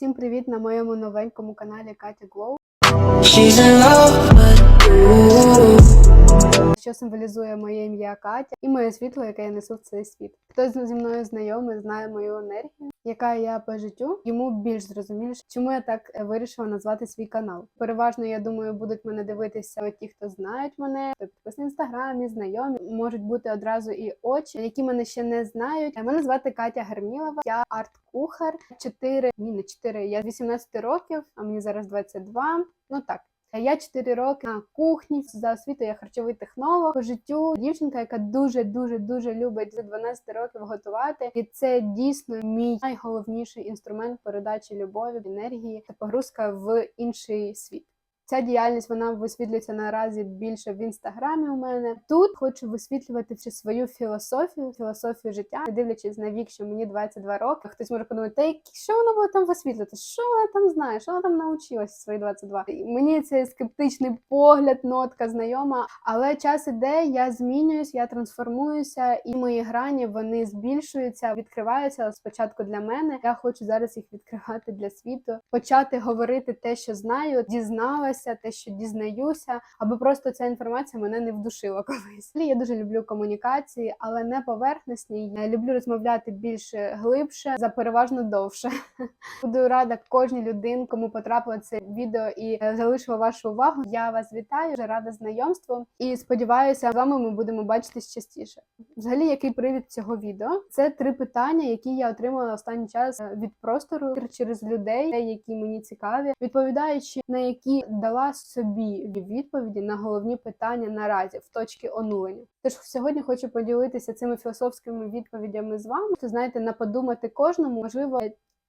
Всім привіт на моєму новенькому каналі Катя Глоу, що символізує моє ім'я Катя і моє світло, яке я несу в цей світ. Хто зі мною знайомий, знає мою енергію, яка я по життю, йому більш зрозуміліше, чому я так е, вирішила назвати свій канал. Переважно, я думаю, будуть мене дивитися ті, хто знають мене, хто підписаний в інстаграмі, знайомі. Можуть бути одразу і очі, які мене ще не знають. Е, Мене звати Катя Гермілова. Я арт-кухар. 4, ні, не 4, я з 18 років, а мені зараз 22. Ну так. Я 4 роки на кухні за освітою я харчовий технолог по життю. Дівчинка, яка дуже дуже дуже любить за 12 років готувати, і це дійсно мій найголовніший інструмент передачі любові, енергії та погрузка в інший світ. Ця діяльність вона висвітлюється наразі більше в інстаграмі. У мене тут хочу висвітлювати всю свою філософію, філософію життя, не дивлячись на вік, що мені 22 роки. Хтось може подумати, та що вона буде там висвітлювати? Що вона там знає? Що вона там навчилася в свої 22? І Мені цей скептичний погляд, нотка знайома, але час іде, я змінююсь, я трансформуюся, і мої грані вони збільшуються, відкриваються спочатку для мене. Я хочу зараз їх відкривати для світу, почати говорити те, що знаю, дізналася, те, що дізнаюся, аби просто ця інформація мене не вдушила колись. Я дуже люблю комунікації, але не поверхностні. Я люблю розмовляти більше глибше за переважно довше. Буду рада кожній людині, кому потрапило це відео і е, залишила вашу увагу. Я вас вітаю, дуже рада знайомству і сподіваюся, з вами ми будемо бачитись частіше. Взагалі, який привід цього відео? Це три питання, які я отримала останній час е, від простору через людей, які мені цікаві, відповідаючи на які дала собі відповіді на головні питання наразі в точці онулення. Тож сьогодні хочу поділитися цими філософськими відповідями з вами. То знаєте, на подумати кожному можливо.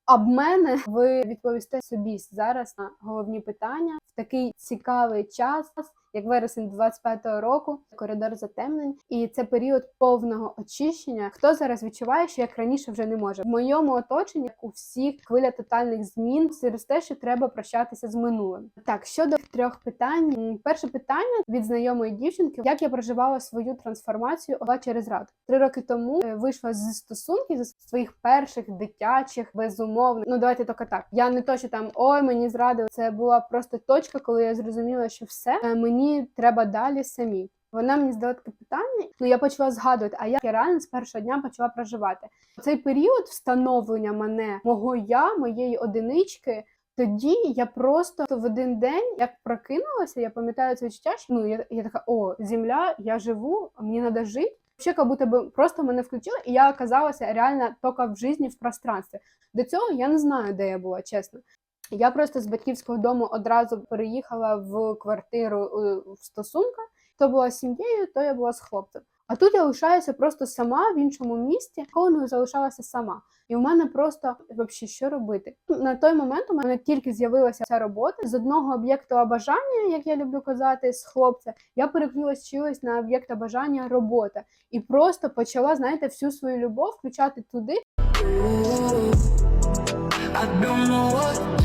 Об мене ви відповісте собі зараз на головні питання в такий цікавий час, як вересень 25-го року, коридор затемнень, і це період повного очищення. Хто зараз відчуває, що як раніше вже не може в моєму оточенні як у всіх хвиля тотальних змін через те, що треба прощатися з минулим. Так щодо трьох питань, перше питання від знайомої дівчинки: як я проживала свою трансформацію ова через раду. Три роки тому е, вийшла зі стосунків зі своїх перших дитячих, безумовно. Ну давайте тільки так. Я не то, що там ой, мені зрадили. Це була просто точка, коли я зрозуміла, що все е, мені треба далі самі. Вона мені задала таке питання, ну я почала згадувати, а як я реально з першого дня почала проживати. Цей період встановлення мене, мого я, моєї одинички. Тоді я просто в один день, як прокинулася, я пам'ятаю це відчуття, що ну я, я така: о, земля, я живу, мені треба жити. Ще як будто би просто мене включили, і я оказалася реально тільки в житті, в пространстві. До цього я не знаю, де я була, чесно. Я просто з батьківського дому одразу переїхала в квартиру е, в стосунках. То була з сім'єю, то я була з хлопцем. А тут я лишаюся просто сама в іншому місті, коли не залишалася сама. І в мене просто взагалі що робити? Ну, На той момент у мене тільки з'явилася ця робота з одного об'єкту бажання, як я люблю казати, з хлопця. Я переключилась на об'єкт бажання робота і просто почала, знаєте, всю свою любов включати туди, I don't know what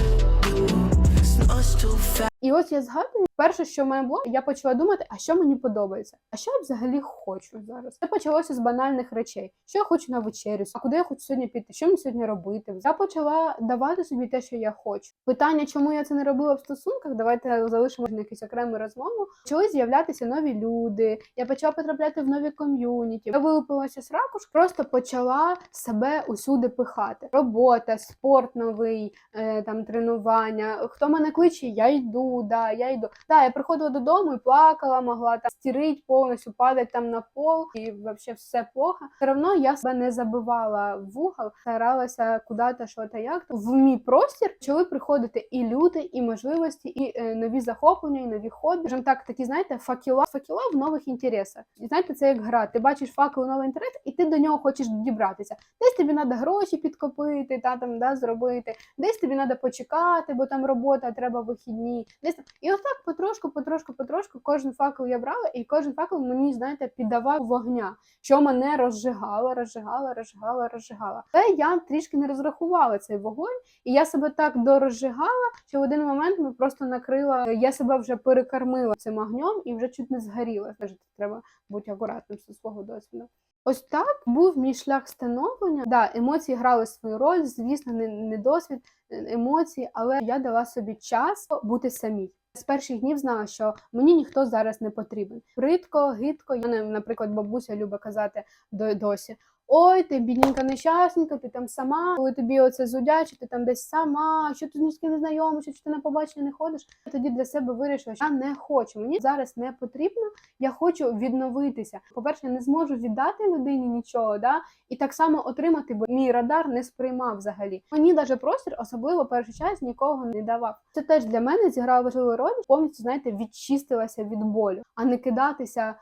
І ось я згадую, перше, що в мене було, я почала думати, а що мені подобається, а що я взагалі хочу зараз. Це почалося з банальних речей. Що я хочу на вечерю, а куди я хочу сьогодні піти, що мені сьогодні робити. Я почала давати собі те, що я хочу. Питання, чому я це не робила в стосунках, давайте залишимо на якусь окрему розмову. Почали з'являтися нові люди. Я почала потрапляти в нові ком'юніті. Я вилупилася з ракуш, просто почала себе усюди пихати. Робота, спорт новий, е, там тренування. Хто мене кличе, я йду. Да, я йду. Да, я приходила додому і плакала, могла там стірить повністю, падати там на пол, і взагалі все плохо. Все одно я себе не забивала в угол, старалася куди-то, що-то як то в мій простір почали приходити і люди, і можливості, і е, нові захоплення, і нові хобі. Скажімо так, такі знаєте, факела, факела в нових інтересах. І знаєте, це як гра. Ти бачиш факел новий інтерес, і ти до нього хочеш дібратися. Десь тобі треба гроші підкопити, та там да зробити, десь тобі треба почекати, бо там робота, треба вихідні. Десь. І отак потрошку, потрошку, потрошку, кожен факел я брала, і кожен факел мені, знаєте, піддавав вогня, що мене розжигало, розжигало, розжигало, розжигало. Але я трішки не розрахувала цей вогонь, і я себе так дорозжигала, що в один момент ми просто накрила, я себе вже перекормила цим огнем і вже чуть не згоріла. Тож треба бути акуратним зі свого досвіду. Ось так був мій шлях становлення. Да, емоції грали свою роль, звісно, не, не досвід е, емоцій, але я дала собі час бути самій. З перших днів знала, що мені ніхто зараз не потрібен. Бридко, гидко. Я, наприклад, бабуся любить казати до- досі: Ой, ти бідненька нещасненька, ти там сама, коли тобі оце зудячить, ти там десь сама, що ти ні з ким не знайома, що ти на побачення не ходиш. Я тоді для себе вирішила, що я не хочу. Мені зараз не потрібно, я хочу відновитися. По-перше, я не зможу віддати людині нічого, да? і так само отримати, бо мій радар не сприймав взагалі. Мені навіть простір, особливо перший час, нікого не давав. Це теж для мене зіграло важливу роль, повністю знаєте, відчистилася від болю, а не кидатися.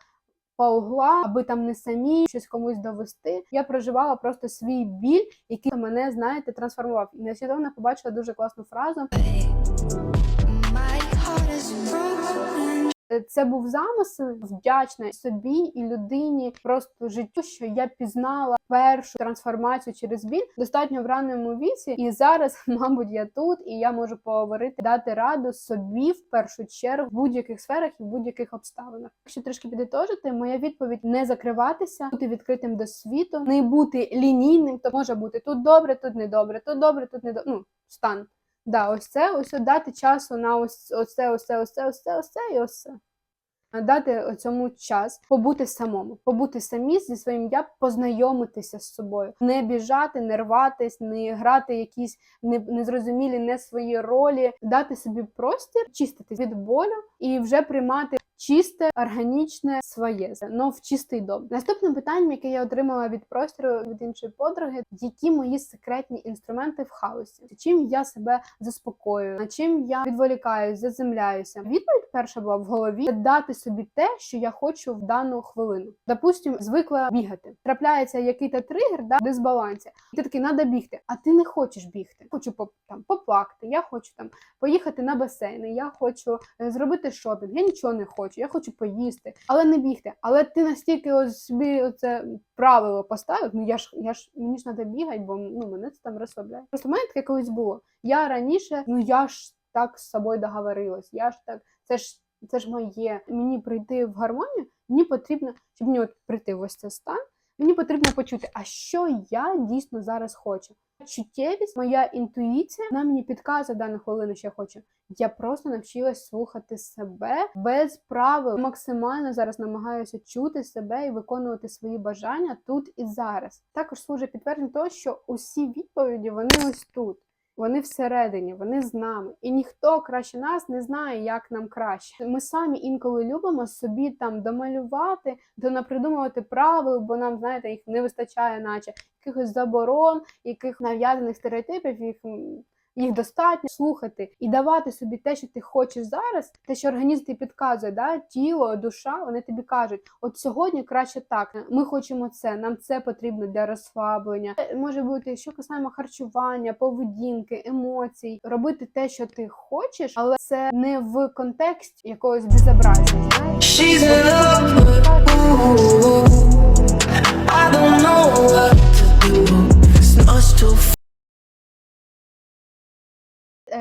По угла, аби там не самі щось комусь довести. Я проживала просто свій біль, який мене, знаєте, трансформував. І нещодавно побачила дуже класну фразу. My heart is broken. Е, Це був замисел вдячна собі і людині, просто життю, що я пізнала першу трансформацію через біль достатньо в ранньому віці, і зараз, мабуть, я тут, і я можу поговорити, дати раду собі в першу чергу в будь-яких сферах і в будь-яких обставинах. Якщо трішки підітожити, моя відповідь не закриватися, бути відкритим до світу, не бути лінійним, то може бути тут добре, тут не добре, тут добре, тут не добре. Ну, стан. Да, ось це, ось дати часу на ось оце, ось це, ось це, ось це, ось це і ось це. Дати цьому час побути самому, побути самі зі своїм я, познайомитися з собою, не біжати, не рватись, не грати якісь не- незрозумілі не свої ролі, дати собі простір, чистити від болю і вже приймати чисте, органічне своє, но в чистий дом. Наступним питанням, яке я отримала від простору від іншої подруги, які мої секретні інструменти в хаосі, чим я себе заспокоюю, на чим я відволікаюсь, заземляюся. Відповідь перша була в голові дати собі те, що я хочу в дану хвилину. Допустим, звикла бігати. Трапляється який-то тригер, да, дисбалансі. Ти такий, треба бігти, а ти не хочеш бігти. Хочу поп- там поплакати, я хочу там поїхати на басейни, я хочу е, зробити шопінг, я нічого не хочу, я хочу поїсти, але не бігти. Але ти настільки ось собі оце правило поставив. Ну я ж я ж мені ж треба бігати, бо ну мене це там розслабляє. Просто в мене таке колись було. Я раніше, ну я ж так з собою договорилась. Я ж так, це ж це ж моє. Мені прийти в гармонію, мені потрібно, щоб мені от прийти в ось цей стан. Мені потрібно почути, а що я дійсно зараз хочу. Чуттєвість, моя інтуїція, вона мені підказує дану хвилину, що я хочу. Я просто навчилась слухати себе без правил. Максимально зараз намагаюся чути себе і виконувати свої бажання тут і зараз. Також служить підтвердження того, що усі відповіді вони ось тут. Вони всередині, вони з нами, і ніхто краще нас не знає, як нам краще. Ми самі інколи любимо собі там домалювати, донапридумувати правил, бо нам знаєте, їх не вистачає, наче якихось заборон, яких нав'язаних стереотипів, їх їх достатньо слухати і давати собі те, що ти хочеш зараз, те, що організм тобі підказує, да? тіло, душа, вони тобі кажуть, от сьогодні краще так. Ми хочемо це, нам це потрібно для розслаблення. Може бути, що касаємо харчування, поведінки, емоцій, робити те, що ти хочеш, але це не в контексті якогось безобразія. Знаєш? She's in love, ooh, I don't know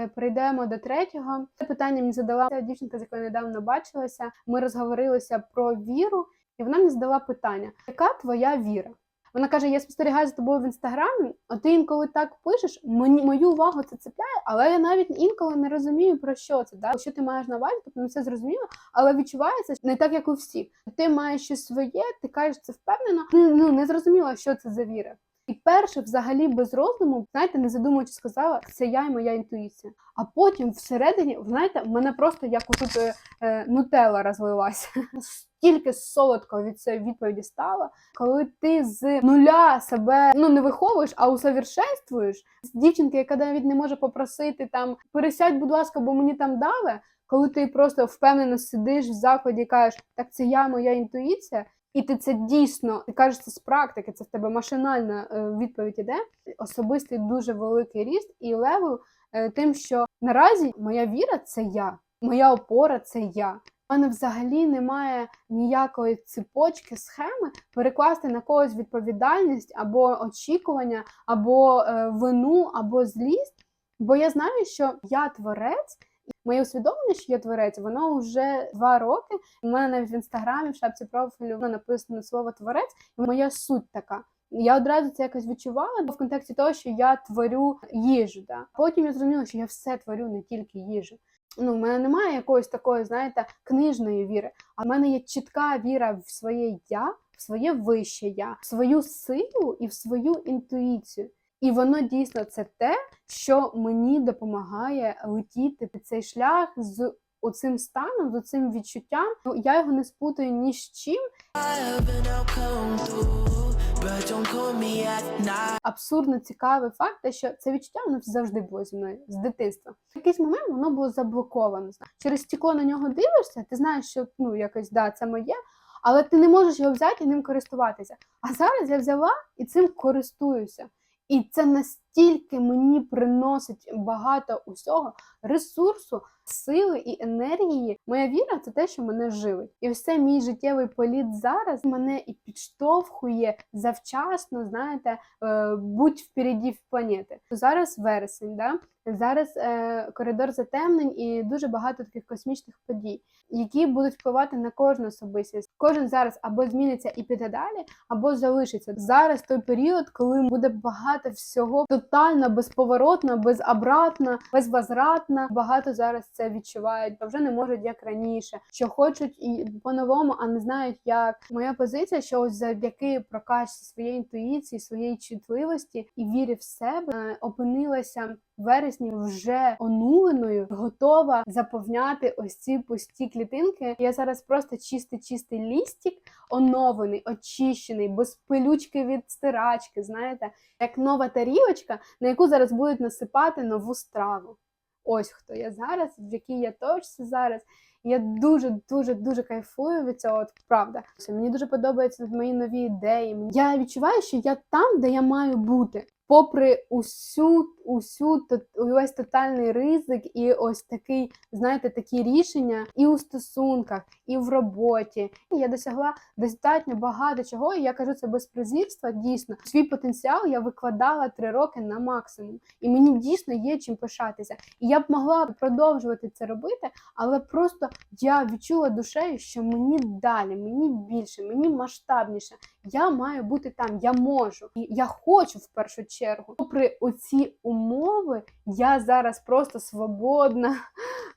Перейдемо до третього. Це питання мені задала ця дівчинка, з якою недавно бачилася. Ми розговорилися про віру, і вона мені задала питання: яка твоя віра? Вона каже: Я спостерігаю за тобою в інстаграмі, а ти інколи так пишеш. Мені мою увагу це цепляє, але я навіть інколи не розумію про що це. Да? Що ти маєш на увазі, тобто не все зрозуміло, але відчувається не так, як у всіх. Ти маєш щось своє, ти кажеш це впевнено. Ну ну, не зрозуміло, що це за віра. І перше, взагалі, без роздуму, знаєте, не задумуючись, сказала, це я і моя інтуїція. А потім всередині, знаєте, в мене просто як отут е, е, нутелла розлилася. Стільки солодко від цієї відповіді стало, коли ти з нуля себе ну не виховуєш, а усовершенствуєш з дівчинки, яка навіть не може попросити там пересядь, будь ласка, бо мені там дали. Коли ти просто впевнено сидиш в закладі і кажеш, так це я, моя інтуїція, і ти це дійсно, ти кажеш це з практики, це в тебе машинальна е, відповідь іде. Особистий дуже великий ріст і левел е, тим, що наразі моя віра це я, моя опора це я. У мене взагалі немає ніякої цепочки, схеми перекласти на когось відповідальність або очікування, або е, вину, або злість. Бо я знаю, що я творець, Моє усвідомлення, що я творець, воно вже два роки. У мене навіть в інстаграмі, в шапці профілю написано слово творець, і моя суть така. Я одразу це якось відчувала в контексті того, що я творю їжу. Да? Потім я зрозуміла, що я все творю, не тільки їжу. Ну, в мене немає якоїсь такої, знаєте, книжної віри, а в мене є чітка віра в своє я, в своє вище я, в свою силу і в свою інтуїцію. І воно дійсно це те, що мені допомагає летіти цей шлях з оцим станом, з оцим відчуттям. Ну, я його не спутаю ні з чим. Абсурдно цікавий факт, те, що це відчуття воно завжди було зі мною з дитинства. В якийсь момент воно було заблоковано. Через стекло на нього дивишся, ти знаєш, що ну якось да, це моє, але ти не можеш його взяти і ним користуватися. А зараз я взяла і цим користуюся. І це настільки мені приносить багато усього ресурсу, сили і енергії. Моя віра це те, що мене живить. І це мій життєвий політ зараз мене і підштовхує завчасно, знаєте, е, будь впереді в планети. Зараз вересень, да? зараз е, коридор затемнень і дуже багато таких космічних подій, які будуть впливати на кожну особистість. Кожен зараз або зміниться і піде далі, або залишиться. Зараз той період, коли буде багато всього тотально безповоротна, безобратна, безвозвратна. Багато зараз це відчувають, бо вже не можуть як раніше, що хочуть і по-новому, а не знають як. Моя позиція, що ось завдяки прокачці своєї інтуїції, своєї чутливості і вірі в себе е, опинилася вересні вже онуленою, готова заповняти ось ці пусті клітинки. Я зараз просто чистий чистий лістик, оновлений, очищений, без пилючки від стирачки. Знаєте, як нова тарілочка, на яку зараз будуть насипати нову страву. Ось хто я зараз, в якій я точці зараз. Я дуже, дуже, дуже кайфую від цього. От правда. Мені дуже подобаються мої нові ідеї. Я відчуваю, що я там, де я маю бути. Попри усю, усю увесь тотальний ризик, і ось такий, знаєте, такі рішення і у стосунках, і в роботі. Я досягла достатньо багато чого. І я кажу це без презірства. Дійсно, свій потенціал я викладала три роки на максимум, і мені дійсно є чим пишатися. І я б могла продовжувати це робити, але просто я відчула душею, що мені далі, мені більше, мені масштабніше. Я маю бути там, я можу, і я хочу в першу чергу. Попри оці умови, я зараз просто свободна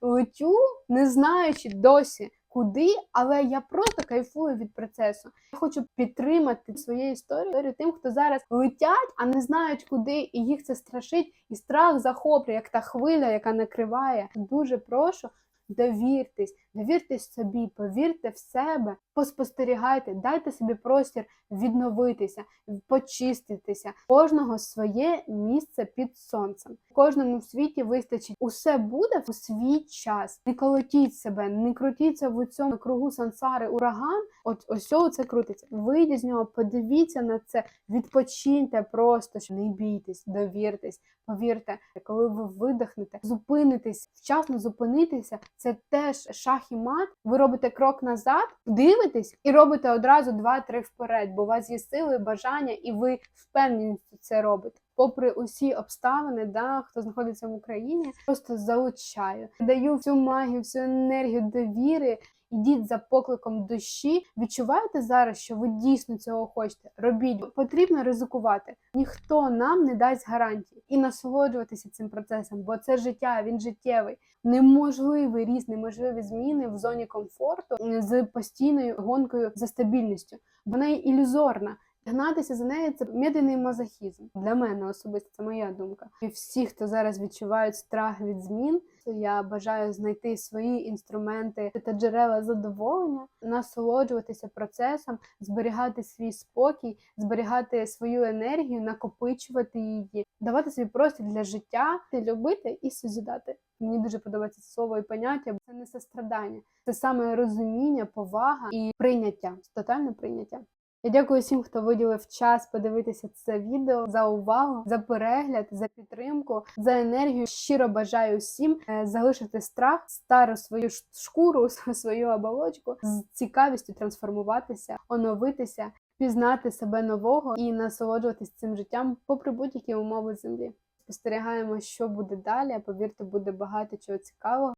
летю, не знаючи досі. Куди, але я просто кайфую від процесу. Я хочу підтримати своєю історією тим, хто зараз летять, а не знають куди, і їх це страшить, і страх захоплює, як та хвиля, яка накриває. Дуже прошу, довіртесь, довіртесь собі, повірте в себе, поспостерігайте, дайте собі простір відновитися, почиститися. Кожного своє місце під сонцем. Кожному в світі вистачить. Усе буде у свій час. Не колотіть себе, не крутіться в цьому кругу сансари, ураган. От ось це крутиться. Вийдіть з нього, подивіться на це, відпочиньте просто, що не бійтесь, довіртесь. Повірте, коли ви видихнете, зупинитесь, вчасно зупинитися, це теж шах і мат. Ви робите крок назад, дивитесь і робите одразу два-три вперед, бо у вас є сили, бажання, і ви впевнені, що це робите. Попри усі обставини, да, хто знаходиться в Україні, просто залучаю. Даю всю магію, всю енергію довіри. Ідіть за покликом душі. Відчуваєте зараз, що ви дійсно цього хочете. Робіть. Потрібно ризикувати. Ніхто нам не дасть гарантії і насолоджуватися цим процесом, бо це життя, він життєвий. Неможливий ріст, неможливі зміни в зоні комфорту з постійною гонкою за стабільністю. Вона ілюзорна. Гнатися за нею це медленний мазохізм. Для мене особисто це моя думка. І всі, хто зараз відчувають страх від змін, то я бажаю знайти свої інструменти та джерела задоволення, насолоджуватися процесом, зберігати свій спокій, зберігати свою енергію, накопичувати її, давати собі простір для життя, любити і созідати. Мені дуже подобається це слово і поняття, бо це не сострадання, це саме розуміння, повага і прийняття, тотальне прийняття. Я дякую всім, хто виділив час подивитися це відео за увагу, за перегляд, за підтримку, за енергію. Щиро бажаю всім е, залишити страх, стару свою шкуру, свою оболочку з цікавістю трансформуватися, оновитися, пізнати себе нового і насолоджуватись цим життям попри будь-які умови землі. спостерігаємо, що буде далі. Повірте, буде багато чого цікавого.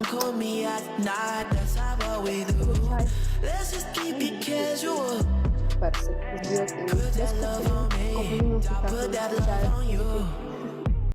Let's just keep it casual. dispersa. Os meus, meus, meus companheiros,